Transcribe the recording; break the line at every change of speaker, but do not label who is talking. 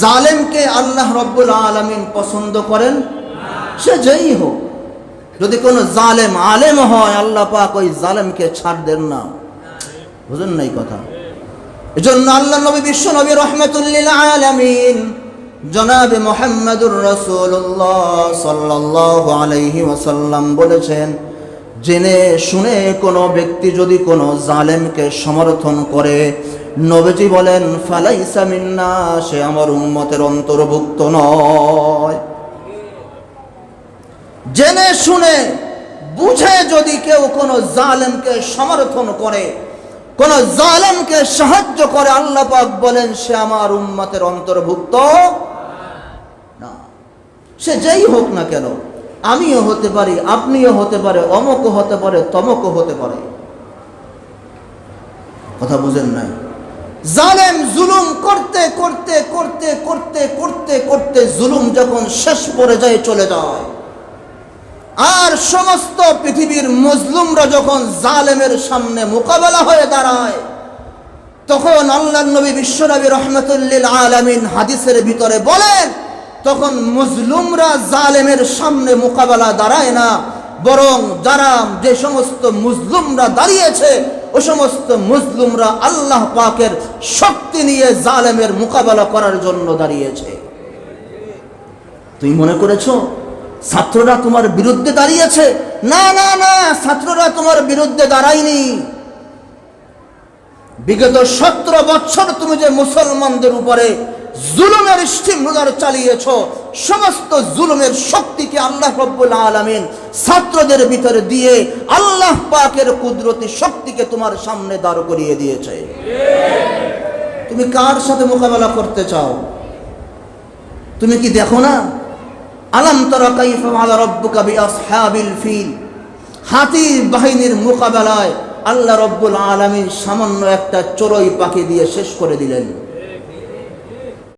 জালেমকে আল্লাহ রব্বুল আলমিন পছন্দ করেন, সে যেই হোক। যদি কোনো জালেম আলেম হয়, আল্লাহ পাক ওই জালেমকে ছাড় দেন না। বুঝেন নাই কথা? এজন্য আল্লাহ নবী বিশ্ব নবী রহমতুল্লিল আলামিন জনাবে মোহাম্মদুর রসুল্লাহ সাল্লাল্লাহু আলাইহি ওয়াসাল্লাম বলেছেন, জেনে শুনে কোনো ব্যক্তি যদি কোনো জালেমকে সমর্থন করে নবীজি বলেন, ফালাইসা মিন্না, সে আমার উম্মতের অন্তর্ভুক্ত নয়। জেনে শুনে বুঝে যদি কেউ কোনো জালেমকে সমর্থন করে, কোন জালেমকে সাহায্য করে, আল্লাহ পাক বলেন, সে আমার উম্মতের অন্তর্ভুক্ত না। সে যেই হোক না কেন, আমিও হতে পারি, আপনিও হতে পারে, অমকও হতে পারে, তমকও হতে পারে। কথা বুঝেন নাই? জালেম জুলুম করতে করতে করতে করতে করতে করতে জুলুম যখন শেষ পর্যায়ে চলে যায়, আর সমস্ত পৃথিবীর মজলুমরা যখন জালেমের সামনে মোকাবেলা হয়ে দাঁড়ায়, তখন আল্লাহ নবী বিশ্বনবী রহমতুল্লিল আলমিন হাদিসের ভিতরে বলেন, তখন মজলুমরা জালেমের সামনে মোকাবেলা দাঁড়ায় না বরং যারা যে সমস্ত মুসলুমরা দাঁড়িয়েছে, ও সমস্ত মুসলুমরা আল্লাহ পাকের শক্তি নিয়ে জালেমের মোকাবেলা করার জন্য দাঁড়িয়েছে। তুমি মনে করেছ, ছাত্ররা তোমার বিরুদ্ধে দাঁড়িয়েছে? না না না, ছাত্ররা তোমার বিরুদ্ধে দাঁড়ায়নি। বিগত সতেরো বছর তুমি যে মুসলমানদের উপরে জুলুমের স্টিমুলার চালিয়েছ। সমস্ত জুলুমের শক্তিকে আল্লাহ রব্বুল আলমিন ছাত্রদের ভিতরে দিয়ে আল্লাহ পাকের কুদরতি শক্তিকে তোমার সামনে দাঁড় করিয়ে দিয়েছে। তুমি কার সাথে মোকাবেলা করতে চাও? তুমি কি দেখো না? আলম তরা ফিল। হাতি বাহিনীর মোকাবেলায় আল্লাহ রব্বুল আলামিন সামান্য একটা চড়ুই পাখি দিয়ে শেষ করে দিলেন।